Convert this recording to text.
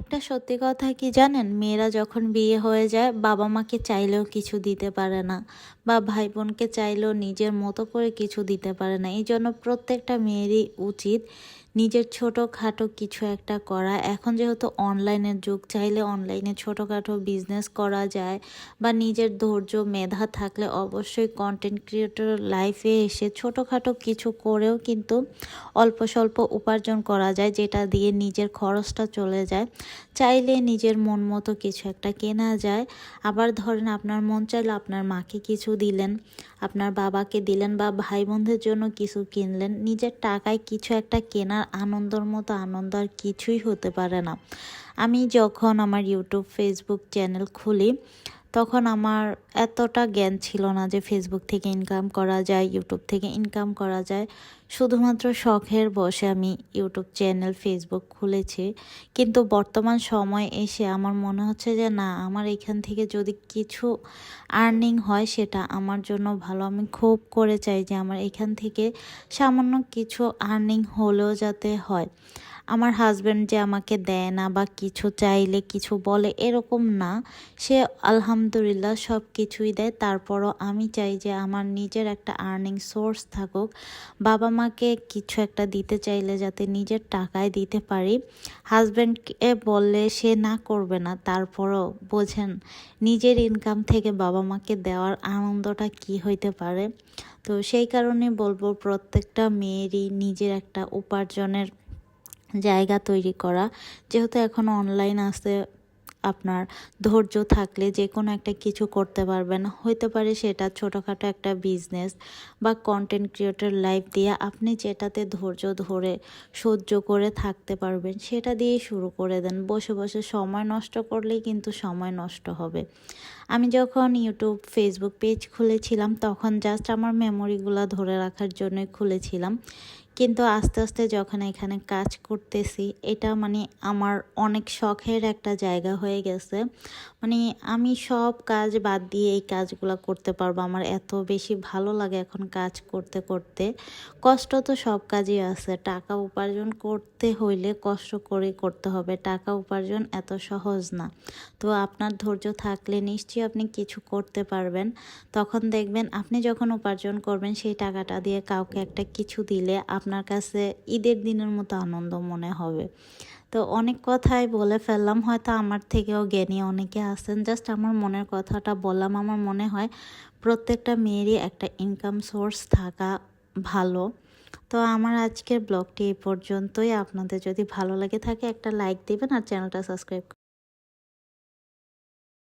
একটা সত্যি কথা কি জানেন? মেয়েরা যখন বিয়ে হয়ে যায়, বাবা মাকে চাইলেও কিছু দিতে পারে না বা ভাই বোনকে চাইলেও নিজের মতো করে কিছু দিতে পারে না। এই জন্য প্রত্যেকটা মেয়েরই উচিত নিজের ছোটোখাটো কিছু একটা করা। এখন যেহেতু অনলাইনের যুগ, চাইলে অনলাইনে ছোটোখাটো বিজনেস করা যায় বা নিজের ধৈর্য, মেধা থাকলে অবশ্যই কন্টেন্ট ক্রিয়েটর লাইফে এসে ছোটোখাটো কিছু করেও কিন্তু অল্প স্বল্প উপার্জন করা যায়, যেটা দিয়ে নিজের খরচটা চলে যায়। চাইলে নিজের মন মতো কিছু একটা কেনা যায়। আবার ধরেন আপনার মন চাইলে আপনার মাকে কিছু দিলেন, আপনার বাবাকে দিলেন বা ভাই বোনদের জন্য কিছু কিনলেন, নিজের টাকায় কিছু একটা কেনার আনন্দর মতো আনন্দ আর কিছুই হতে পারে না। আমি যখন আমার ইউটিউব ফেসবুক চ্যানেল খুলি তখন আমার এতটা জ্ঞান ছিল না যে ফেসবুক থেকে ইনকাম করা যায় ইউটিউব থেকে ইনকাম করা যায়। শুধুমাত্র শখের বসে আমি ইউটিউব চ্যানেল ফেসবুক খুলেছি। কিন্তু বর্তমান সময় এসে আমার মনে হচ্ছে যে, না, আমার এখান থেকে যদি কিছু আর্নিং হয়, সেটা আমার জন্য ভালো। আমি খুব করে চাই যে, আমার এখান থেকে সামান্য কিছু আর্নিং হলেও যাতে হয়। আমার হাজব্যান্ড যে আমাকে দেয় না বা কিছু চাইলে কিছু বলে এরকম না। সে আলহামদুলিল্লাহ সব কিছুই দেয়। তারপরও আমি চাই যে আমার নিজের একটা আর্নিং সোর্স থাকুক। বাবা মাকে কিছু একটা দিতে চাইলে যাতে নিজের টাকায় দিতে পারি। হাজব্যান্ডকে বললে সে না করবে না। তারপরও বোঝেন, নিজের ইনকাম থেকে বাবা মাকে দেওয়ার আনন্দটা কি হইতে পারে? তো সেই কারণে বলব প্রত্যেকটা মেয়েরই নিজের একটা উপার্জনের জায়গা তৈরি করা। যেহেতু এখন অনলাইন আছে আপনার ধৈর্য থাকলে যে কোনো একটা কিছু করতে পারবেন। হইতে পারে সেটা ছোটোখাটো একটা বিজনেস বা কন্টেন্ট ক্রিয়েটর লাইফ দিয়ে আপনি যেটাতে ধৈর্য ধরে, সহ্য করে থাকতে পারবেন, সেটা দিয়েই শুরু করে দেন। বসে বসে সময় নষ্ট করলেই কিন্তু সময় নষ্ট হবে। আমি যখন ইউটিউব ফেসবুক পেজ খুলেছিলাম, তখন জাস্ট আমার মেমোরিগুলো ধরে রাখার জন্যই খুলেছিলাম। কিন্তু আস্তে আস্তে যখন এখানে কাজ করতেছি, এটা মানে আমার অনেক শখের একটা জায়গা হয়ে গেছে। মানে আমি সব কাজ বাদ দিয়ে এই কাজগুলো করতে পারব। আমার এত বেশি ভালো লাগে এখন কাজ করতে করতে। কষ্ট তো সব কাজই আছে। টাকা উপার্জন করতে হইলে কষ্ট করে করতে হবে। টাকা উপার্জন এত সহজ না। তো আপনার ধৈর্য থাকলে নিশ্চয়ই আপনি কিছু করতে পারবেন। তখন দেখবেন আপনি যখন উপার্জন করবেন, সেই টাকাটা দিয়ে কাউকে একটা কিছু দিলে আপনার কাছে ঈদের দিনের মতো আনন্দ মনে হবে। তো অনেক কথাই বলে ফেললাম, হয়তো আমার থেকেও জ্ঞানী অনেকে আছেন। জাস্ট আমার মনের কথাটা বললাম, আমার মনে হয় প্রত্যেকটা মেয়েরই একটা ইনকাম সোর্স থাকা ভালো। তো আমার আজকের ব্লগটি এই পর্যন্তই। আপনাদের যদি ভালো লাগে থাকে একটা লাইক দিবেন আর চ্যানেলটা সাবস্ক্রাইব